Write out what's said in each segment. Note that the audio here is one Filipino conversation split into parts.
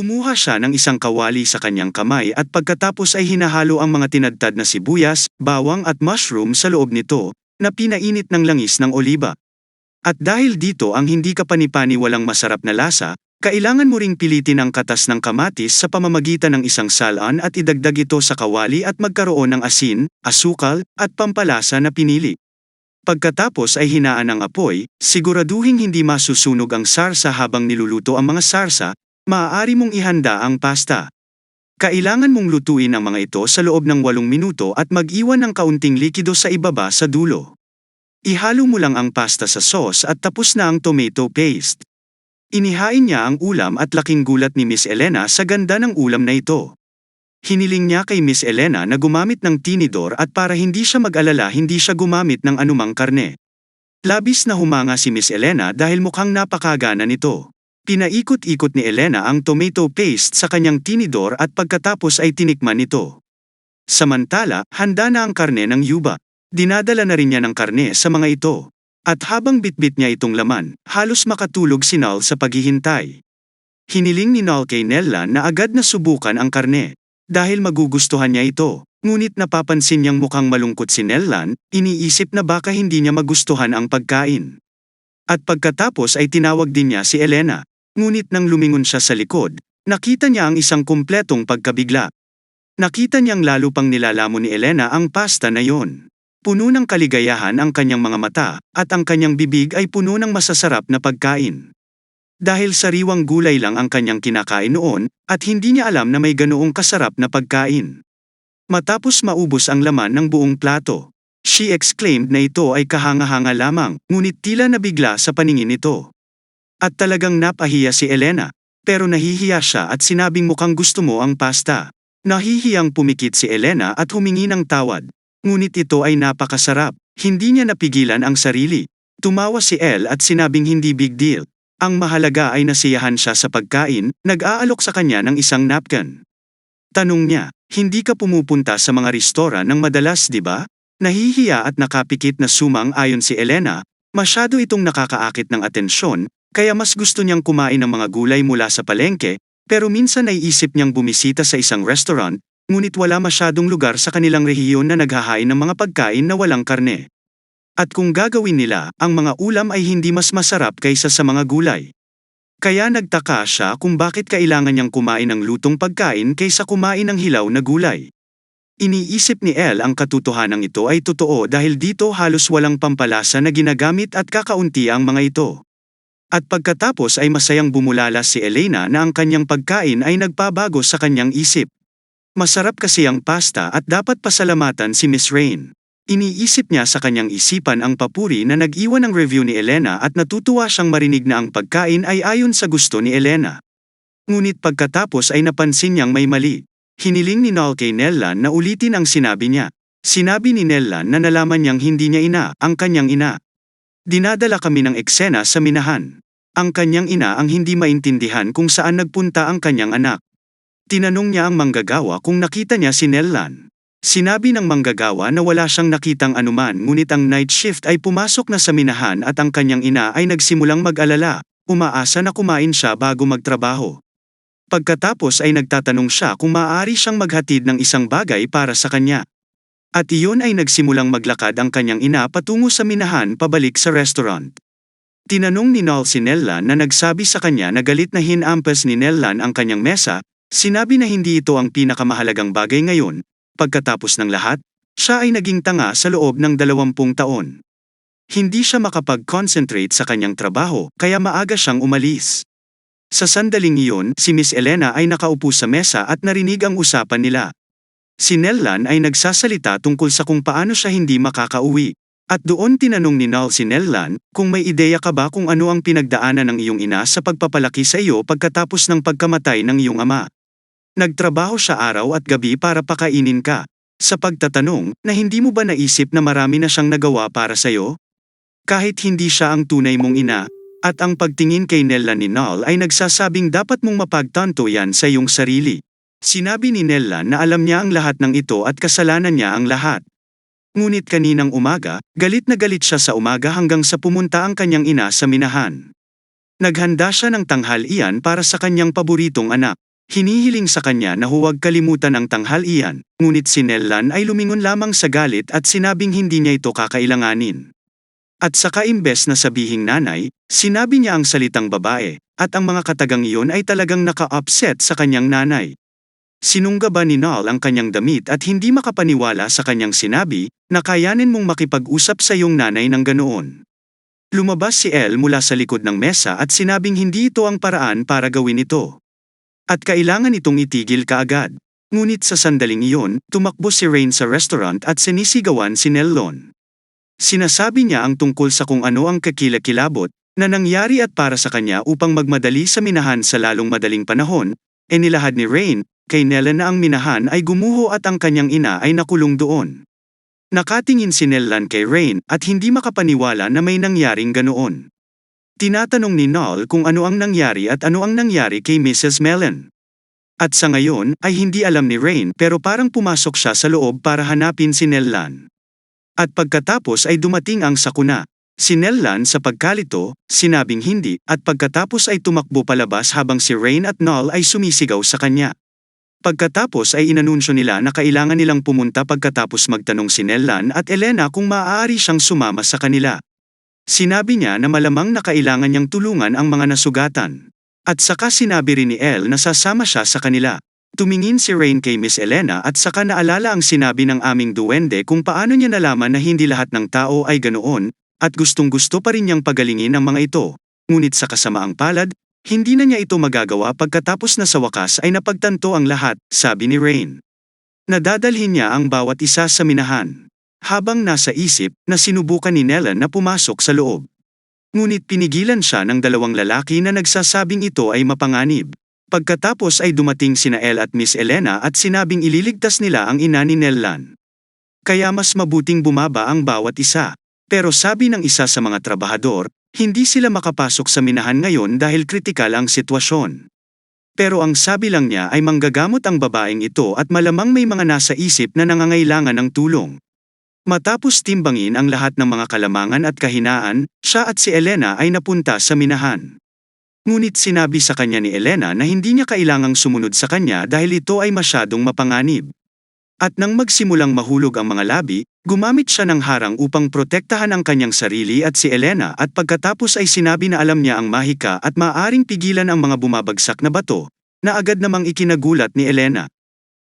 Kumuha siya ng isang kawali sa kanyang kamay at pagkatapos ay hinahalo ang mga tinadtad na sibuyas, bawang at mushroom sa loob nito, na pinainit ng langis ng oliba. At dahil dito ang hindi kapanipani walang masarap na lasa, kailangan mo ring pilitin ang katas ng kamatis sa pamamagitan ng isang salan at idagdag ito sa kawali at magkaroon ng asin, asukal, at pampalasa na pinili. Pagkatapos ay hinaan ang apoy, siguraduhin hindi masusunog ang sarsa habang niluluto ang mga sarsa, maaari mong ihanda ang pasta. Kailangan mong lutuin ang mga ito sa loob ng 8 minuto at mag-iwan ng kaunting likido sa ibaba sa dulo. Ihalo mo lang ang pasta sa sauce at tapos na ang tomato paste. Inihain niya ang ulam at laking gulat ni Miss Elena sa ganda ng ulam na ito. Hiniling niya kay Miss Elena na gumamit ng tinidor at para hindi siya mag-alala hindi siya gumamit ng anumang karne. Labis na humanga si Miss Elena dahil mukhang napakagana nito. Pinaikot-ikot ni Elena ang tomato paste sa kanyang tinidor at pagkatapos ay tinikman nito. Samantala, handa na ang karne ng yuba. Dinadala na rin niya ng karne sa mga ito. At habang bitbit niya itong laman, halos makatulog si Nal sa paghihintay. Hiniling ni Nal kay Nella na agad na subukan ang karne. Dahil magugustuhan niya ito, ngunit napapansin niyang mukhang malungkot si Nellan, iniisip na baka hindi niya magustuhan ang pagkain. At pagkatapos ay tinawag din niya si Elena. Ngunit nang lumingon siya sa likod, nakita niya ang isang kumpletong pagkabigla. Nakita niyang lalo pang nilalamon ni Elena ang pasta na yon. Puno ng kaligayahan ang kanyang mga mata, at ang kanyang bibig ay puno ng masasarap na pagkain. Dahil sariwang gulay lang ang kanyang kinakain noon, at hindi niya alam na may ganoong kasarap na pagkain. Matapos maubos ang laman ng buong plato, she exclaimed na ito ay kahanga-hanga lamang, ngunit tila nabigla sa paningin nito. At talagang napahiya si Elena, pero nahihiya siya at sinabing mukhang gusto mo ang pasta. Nahihiyang pumikit si Elena at humingi ng tawad. Ngunit ito ay napakasarap, hindi niya napigilan ang sarili. Tumawa si El at sinabing hindi big deal. Ang mahalaga ay nasiyahan siya sa pagkain, nag-aalok sa kanya ng isang napkin. Tanong niya, hindi ka pumupunta sa mga restoran ng madalas di ba? Nahihiya at nakapikit na sumang ayon si Elena, masyado itong nakakaakit ng atensyon, kaya mas gusto niyang kumain ng mga gulay mula sa palengke, pero minsan ay isip niyang bumisita sa isang restaurant, ngunit wala masyadong lugar sa kanilang rehiyon na naghahain ng mga pagkain na walang karne. At kung gagawin nila, ang mga ulam ay hindi mas masarap kaysa sa mga gulay. Kaya nagtaka siya kung bakit kailangan niyang kumain ng lutong pagkain kaysa kumain ng hilaw na gulay. Iniisip ni El ang katotohanan ito ay totoo dahil dito halos walang pampalasa na ginagamit at kakaunti ang mga ito. At pagkatapos ay masayang bumulala si Elena na ang kanyang pagkain ay nagpabago sa kanyang isip. Masarap kasi ang pasta at dapat pasalamatan si Miss Rain. Iniisip niya sa kanyang isipan ang papuri na nag-iwan ng review ni Elena at natutuwa siyang marinig na ang pagkain ay ayon sa gusto ni Elena. Ngunit pagkatapos ay napansin niyang may mali. Hiniling ni Noel kay Nellan na ulitin ang sinabi niya. Sinabi ni Nellan na nalaman niyang hindi niya ina ang kanyang ina. Dinadala kami ng eksena sa minahan. Ang kanyang ina ang hindi maintindihan kung saan nagpunta ang kanyang anak. Tinanong niya ang manggagawa kung nakita niya si Nellan. Sinabi ng manggagawa na wala siyang nakitang anuman ngunit ang night shift ay pumasok na sa minahan at ang kanyang ina ay nagsimulang mag-alala, umaasa na kumain siya bago magtrabaho. Pagkatapos ay nagtatanong siya kung maaari siyang maghatid ng isang bagay para sa kanya. At iyon ay nagsimulang maglakad ang kanyang ina patungo sa minahan pabalik sa restaurant. Tinanong ni Nol si Nellan na nagsabi sa kanya na galit na hinampas ni Nellan ang kanyang mesa, sinabi na hindi ito ang pinakamahalagang bagay ngayon, pagkatapos ng lahat, siya ay naging tanga sa loob ng dalawampung taon. Hindi siya makapag-concentrate sa kanyang trabaho, kaya maaga siyang umalis. Sa sandaling iyon, si Miss Elena ay nakaupo sa mesa at narinig ang usapan nila. Si Nellan ay nagsasalita tungkol sa kung paano siya hindi makakauwi. At doon tinanong ni Nal si Nellan, kung may ideya ka ba kung ano ang pinagdaanan ng iyong ina sa pagpapalaki sa iyo pagkatapos ng pagkamatay ng iyong ama. Nagtrabaho siya araw at gabi para pakainin ka. Sa pagtatanong, na hindi mo ba naisip na marami na siyang nagawa para sa iyo? Kahit hindi siya ang tunay mong ina, at ang pagtingin kay Nella ni Nal ay nagsasabing dapat mong mapagtanto yan sa iyong sarili. Sinabi ni Nella na alam niya ang lahat ng ito at kasalanan niya ang lahat. Ngunit kaninang umaga, galit na galit siya sa umaga hanggang sa pumunta ang kanyang ina sa minahan. Naghanda siya ng tanghal iyan para sa kanyang paboritong anak. Hinihiling sa kanya na huwag kalimutan ang tanghalian, ngunit si Nellan ay lumingon lamang sa galit at sinabing hindi niya ito kakailanganin. At saka imbes na sabihing nanay, sinabi niya ang salitang babae, at ang mga katagang iyon ay talagang naka-upset sa kanyang nanay. Sinunggaban ni Nal ang kanyang damit at hindi makapaniwala sa kanyang sinabi, na kayanin mong makipag-usap sa iyong nanay ng ganoon. Lumabas si El mula sa likod ng mesa at sinabing hindi ito ang paraan para gawin ito. At kailangan itong itigil kaagad. Ngunit sa sandaling iyon, tumakbo si Rain sa restaurant at sinisigawan si Nellon. Sinasabi niya ang tungkol sa kung ano ang kakilakilabot na nangyari at para sa kanya upang magmadali sa minahan sa lalong madaling panahon, e nilahad ni Rain, kay Nella na ang minahan ay gumuho at ang kanyang ina ay nakulong doon. Nakatingin si Nellan kay Rain at hindi makapaniwala na may nangyaring ganoon. Tinatanong ni Noel kung ano ang nangyari at ano ang nangyari kay Mrs. Mellon. At sa ngayon ay hindi alam ni Rain pero parang pumasok siya sa loob para hanapin si Nellan. At pagkatapos ay dumating ang sakuna. Si Nellan sa pagkalito, sinabing hindi, at pagkatapos ay tumakbo palabas habang si Rain at Noel ay sumisigaw sa kanya. Pagkatapos ay inanunsyo nila na kailangan nilang pumunta pagkatapos magtanong si Nellan at Elena kung maaari siyang sumama sa kanila. Sinabi niya na malamang na kailangan niyang tulungan ang mga nasugatan. At saka sinabi rin ni El na sasama siya sa kanila. Tumingin si Rain kay Miss Elena at saka naalala ang sinabi ng aming duwende kung paano niya nalaman na hindi lahat ng tao ay ganoon, at gustong gusto pa rin niyang pagalingin ang mga ito. Ngunit sa kasamaang palad, hindi na niya ito magagawa pagkatapos na sa wakas ay napagtanto ang lahat, sabi ni Rain. Nadadalhin niya ang bawat isa sa minahan. Habang nasa isip, na sinubukan ni Nella na pumasok sa loob. Ngunit pinigilan siya ng dalawang lalaki na nagsasabing ito ay mapanganib. Pagkatapos ay dumating sina El at Miss Elena at sinabing ililigtas nila ang ina ni Nellan. Kaya mas mabuting bumaba ang bawat isa. Pero sabi ng isa sa mga trabahador, hindi sila makapasok sa minahan ngayon dahil kritikal ang sitwasyon. Pero ang sabi lang niya ay manggagamot ang babaeng ito at malamang may mga nasa isip na nangangailangan ng tulong. Matapos timbangin ang lahat ng mga kalamangan at kahinaan, siya at si Elena ay napunta sa minahan. Ngunit sinabi sa kanya ni Elena na hindi niya kailangang sumunod sa kanya dahil ito ay masyadong mapanganib. At nang magsimulang mahulog ang mga labi, gumamit siya ng harang upang protektahan ang kanyang sarili at si Elena at pagkatapos ay sinabi na alam niya ang mahika at maaaring pigilan ang mga bumabagsak na bato, na agad namang ikinagulat ni Elena.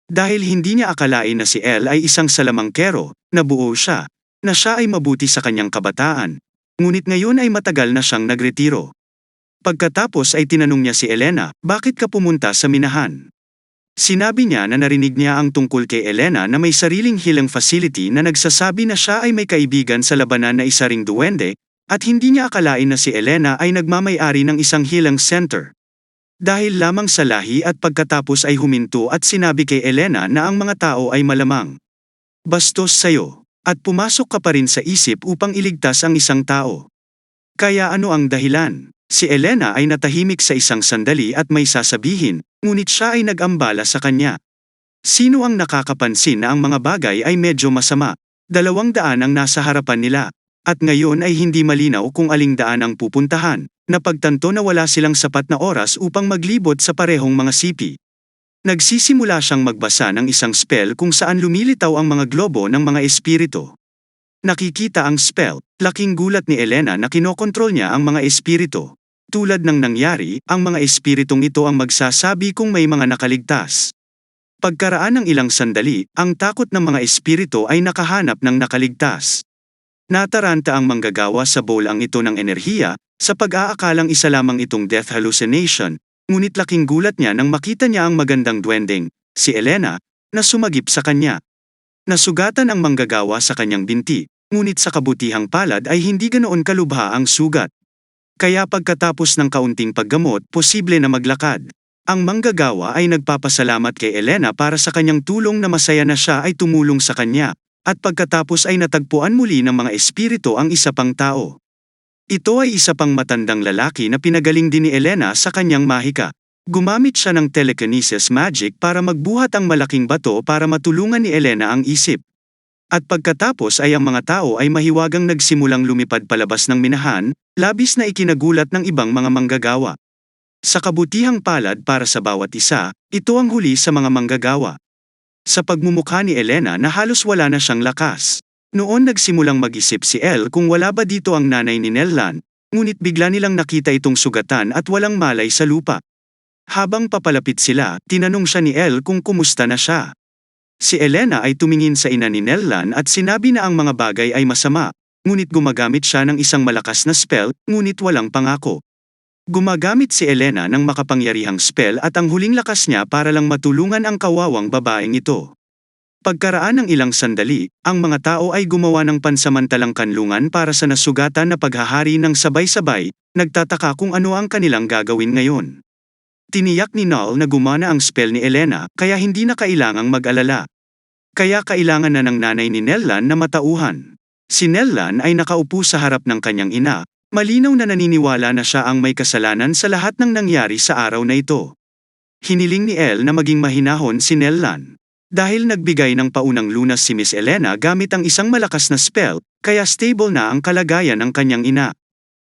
Dahil hindi niya akalain na si El ay isang salamangkero, nabuo siya, na siya ay mabuti sa kanyang kabataan. Ngunit ngayon ay matagal na siyang nagretiro. Pagkatapos ay tinanong niya si Elena, bakit ka pumunta sa minahan? Sinabi niya na narinig niya ang tungkol kay Elena na may sariling healing facility na nagsasabi na siya ay may kaibigan sa labanan na isa ring duwende, at hindi niya akalain na si Elena ay nagmamayari ng isang healing center. Dahil lamang sa lahi at pagkatapos ay huminto at sinabi kay Elena na ang mga tao ay malamang. Bastos sayo, at pumasok ka pa rin sa isip upang iligtas ang isang tao. Kaya ano ang dahilan? Si Elena ay natahimik sa isang sandali at may sasabihin, ngunit siya ay nag-ambala sa kanya. Sino ang nakakapansin na ang mga bagay ay medyo masama? Dalawang daan ang nasa harapan nila. At ngayon ay hindi malinaw kung aling daan ang pupuntahan, Napagtanto na wala silang sapat na oras upang maglibot sa parehong mga sipi. Nagsisimula siyang magbasa ng isang spell kung saan lumilitaw ang mga globo ng mga espiritu. Nakikita ang spell, laking gulat ni Elena na kinokontrol niya ang mga espiritu. Tulad ng nangyari, ang mga espiritong ito ang magsasabi kung may mga nakaligtas. Pagkaraan ng ilang sandali, ang takot ng mga espiritu ay nakahanap ng nakaligtas. Nataranta ang manggagawa sa bowl ang ito ng enerhiya, sa pag-aakalang isa lamang itong death hallucination, ngunit laking gulat niya nang makita niya ang magandang duwending, si Elena, na sumagip sa kanya. Nasugatan ang manggagawa sa kanyang binti, ngunit sa kabutihang palad ay hindi ganoon kalubha ang sugat. Kaya pagkatapos ng kaunting paggamot, posible na maglakad. Ang manggagawa ay nagpapasalamat kay Elena para sa kanyang tulong na masaya na siya ay tumulong sa kanya, at pagkatapos ay natagpuan muli ng mga espiritu ang isa pang tao. Ito ay isa pang matandang lalaki na pinagaling din ni Elena sa kanyang mahika. Gumamit siya ng telekinesis magic para magbuhat ang malaking bato para matulungan ni Elena ang isip. At pagkatapos ay ang mga tao ay mahiwagang nagsimulang lumipad palabas ng minahan, labis na ikinagulat ng ibang mga manggagawa. Sa kabutihang palad para sa bawat isa, ito ang huli sa mga manggagawa. Sa pagmumukha ni Elena na halos wala na siyang lakas. Noon nagsimulang mag-isip si El kung wala ba dito ang nanay ni Nellan, ngunit bigla nilang nakita itong sugatan at walang malay sa lupa. Habang papalapit sila, tinanong siya ni El kung kumusta na siya. Si Elena ay tumingin sa ina ni Nellan at sinabi na ang mga bagay ay masama, ngunit gumagamit siya ng isang malakas na spell, ngunit walang pangako. Gumagamit si Elena ng makapangyarihang spell at ang huling lakas niya para lang matulungan ang kawawang babaeng ito. Pagkaraan ng ilang sandali, ang mga tao ay gumawa ng pansamantalang kanlungan para sa nasugatan na paghahari ng sabay-sabay, nagtataka kung ano ang kanilang gagawin ngayon. Tiniyak ni Null na gumana ang spell ni Elena kaya hindi na kailangang mag-alala. Kaya kailangan na ng nanay ni Nellan na matauhan. Si Nellan ay nakaupo sa harap ng kanyang ina, malinaw na naniniwala na siya ang may kasalanan sa lahat ng nangyari sa araw na ito. Hiniling ni El na maging mahinahon si Nellan. Dahil nagbigay ng paunang lunas si Miss Elena gamit ang isang malakas na spell, kaya stable na ang kalagayan ng kanyang ina.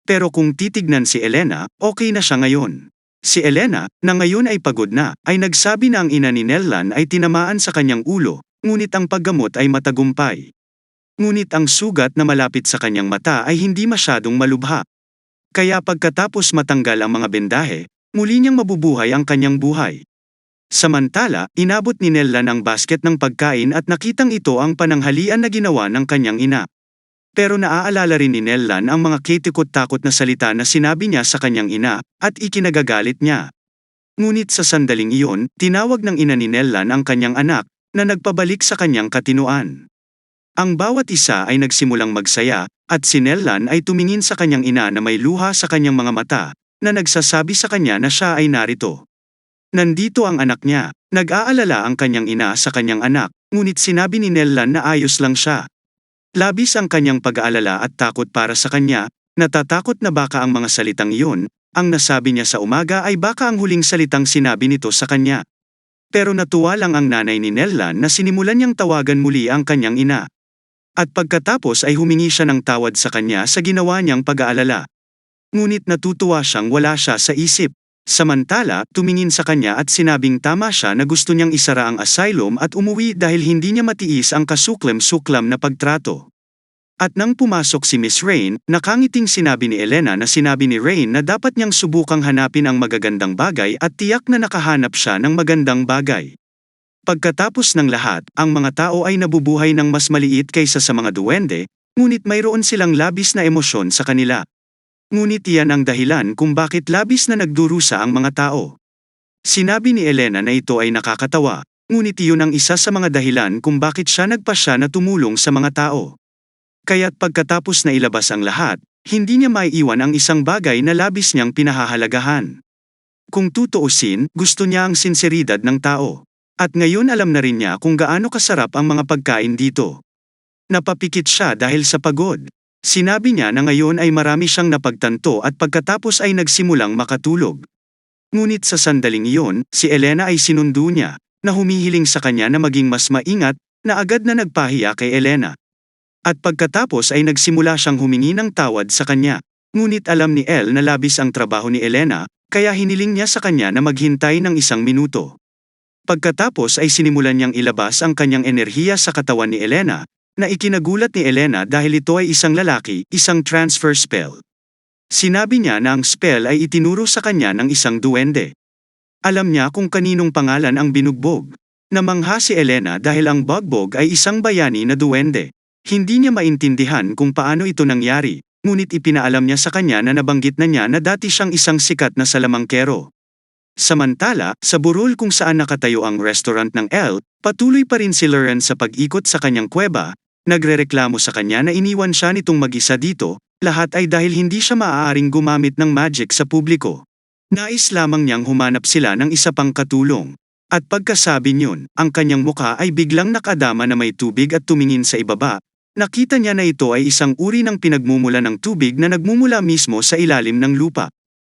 Pero kung titignan si Elena, okay na siya ngayon. Si Elena, na ngayon ay pagod na, ay nagsabi na ang ina ni Nellan ay tinamaan sa kanyang ulo, ngunit ang paggamot ay matagumpay. Ngunit ang sugat na malapit sa kanyang mata ay hindi masyadong malubha. Kaya pagkatapos matanggal ang mga bendahe, muli niyang mabubuhay ang kanyang buhay. Samantala, inabot ni Nellan ang basket ng pagkain at nakitang ito ang pananghalian na ginawa ng kanyang ina. Pero naaalala rin ni Nellan ang mga kitikot-takot na salita na sinabi niya sa kanyang ina, at ikinagagalit niya. Ngunit sa sandaling iyon, tinawag ng ina ni Nellan ang kanyang anak, na nagpabalik sa kanyang katinuan. Ang bawat isa ay nagsimulang magsaya, at si Nellan ay tumingin sa kanyang ina na may luha sa kanyang mga mata, na nagsasabi sa kanya na siya ay narito. Nandito ang anak niya, nag-aalala ang kanyang ina sa kanyang anak, ngunit sinabi ni Nellan na ayos lang siya. Labis ang kanyang pag-aalala at takot para sa kanya, natatakot na baka ang mga salitang iyon, ang nasabi niya sa umaga ay baka ang huling salitang sinabi nito sa kanya. Pero natuwa lang ang nanay ni Nellan na sinimulan niyang tawagan muli ang kanyang ina. At pagkatapos ay humingi siya ng tawad sa kanya sa ginawa niyang pag-aalala. Ngunit natutuwa siyang wala siya sa isip. Samantala, tumingin sa kanya at sinabing tama siya na gusto niyang isara ang asylum at umuwi dahil hindi niya matiis ang kasuklam-suklam na pagtrato. At nang pumasok si Miss Rain, nakangiting sinabi ni Elena na sinabi ni Rain na dapat niyang subukang hanapin ang magagandang bagay at tiyak na nakahanap siya ng magandang bagay. Pagkatapos ng lahat, ang mga tao ay nabubuhay ng mas maliit kaysa sa mga duwende, ngunit mayroon silang labis na emosyon sa kanila. Ngunit iyan ang dahilan kung bakit labis na nagdurusa ang mga tao. Sinabi ni Elena na ito ay nakakatawa, ngunit iyon ang isa sa mga dahilan kung bakit siya nagpasya na tumulong sa mga tao. Kaya't pagkatapos na ilabas ang lahat, hindi niya maiiwan ang isang bagay na labis niyang pinahahalagahan. Kung tutuusin, gusto niya ang sinseridad ng tao. At ngayon alam na rin niya kung gaano kasarap ang mga pagkain dito. Napapikit siya dahil sa pagod. Sinabi niya na ngayon ay marami siyang napagtanto at pagkatapos ay nagsimulang makatulog. Ngunit sa sandaling iyon, si Elena ay sinundo niya, na humihiling sa kanya na maging mas maingat, na agad na nagpahiya kay Elena. At pagkatapos ay nagsimula siyang humingi ng tawad sa kanya. Ngunit alam ni El na labis ang trabaho ni Elena, kaya hiniling niya sa kanya na maghintay ng isang minuto. Pagkatapos ay sinimulan niyang ilabas ang kanyang enerhiya sa katawan ni Elena, na ikinagulat ni Elena dahil ito ay isang lalaki, isang transfer spell. Sinabi niya na ang spell ay itinuro sa kanya ng isang duwende. Alam niya kung kaninong pangalan ang binugbog. Namangha si Elena dahil ang bugbog ay isang bayani na duwende. Hindi niya maintindihan kung paano ito nangyari, ngunit ipinaalam niya sa kanya na nabanggit na niya na dati siyang isang sikat na salamangkero. Samantala, sa burol kung saan nakatayo ang restaurant ng L, patuloy pa rin si Lauren sa pag-ikot sa kanyang kuweba, Nagrereklamo sa kanya na iniwan siya nitong mag-isa dito, lahat ay dahil hindi siya maaaring gumamit ng magic sa publiko. Nais lamang niyang humanap sila ng isa pang katulong. At pagkasabi niyon, ang kanyang mukha ay biglang nakadama na may tubig at tumingin sa ibaba. Nakita niya na ito ay isang uri ng pinagmumula ng tubig na nagmumula mismo sa ilalim ng lupa.